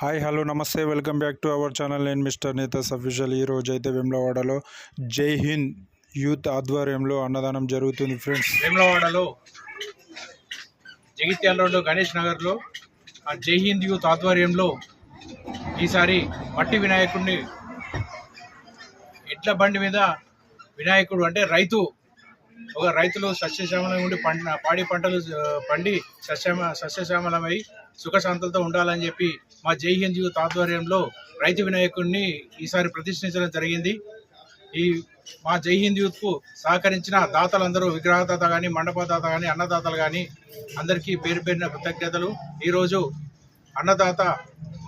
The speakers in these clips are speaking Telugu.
హాయ్ హలో నమస్తే. Welcome back to our channel. నేను మిస్టర్ నేతస్ అఫీషియల్. ఈ రోజు అయితే వెమ్లవాడలో జై హింద్ యూత్ ఆధ్వర్యంలో అన్నదానం జరుగుతుంది ఫ్రెండ్స్. వేములవాడలో జగిత్యాల రోడ్డు గణేష్ నగర్లో ఆ జై హింద్ యూత్ ఆధ్వర్యంలో ఈసారి మట్టి వినాయకుడిని ఎడ్ల బండి మీద వినాయకుడు అంటే రైతు ఒక రైతులు సస్యశ్యామలం ఉండి పంట పాడి పంటలు పండి సస్యమ సస్యశ్యామలమై సుఖశాంతులతో ఉండాలని చెప్పి మా జై హింద్ యూత్ ఆధ్వర్యంలో రైతు వినాయకుడిని ఈసారి ప్రతిష్ఠించడం జరిగింది. ఈ మా జై హింద్ యూత్కు సహకరించిన దాతలందరూ విగ్రహదాత కానీ మండపదాత కానీ అన్నదాతలు కానీ అందరికీ పేరు పేరిన కృతజ్ఞతలు. ఈరోజు అన్నదాత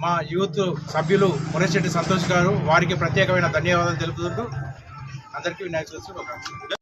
మా యూత్ సభ్యులు మురశెట్టి సంతోష్ గారు వారికి ప్రత్యేకమైన ధన్యవాదాలు తెలుపుతుంటూ అందరికీ వినాయక చవితి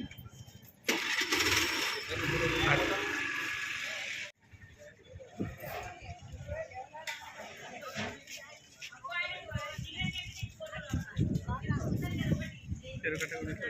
ক্যাটাগরিতে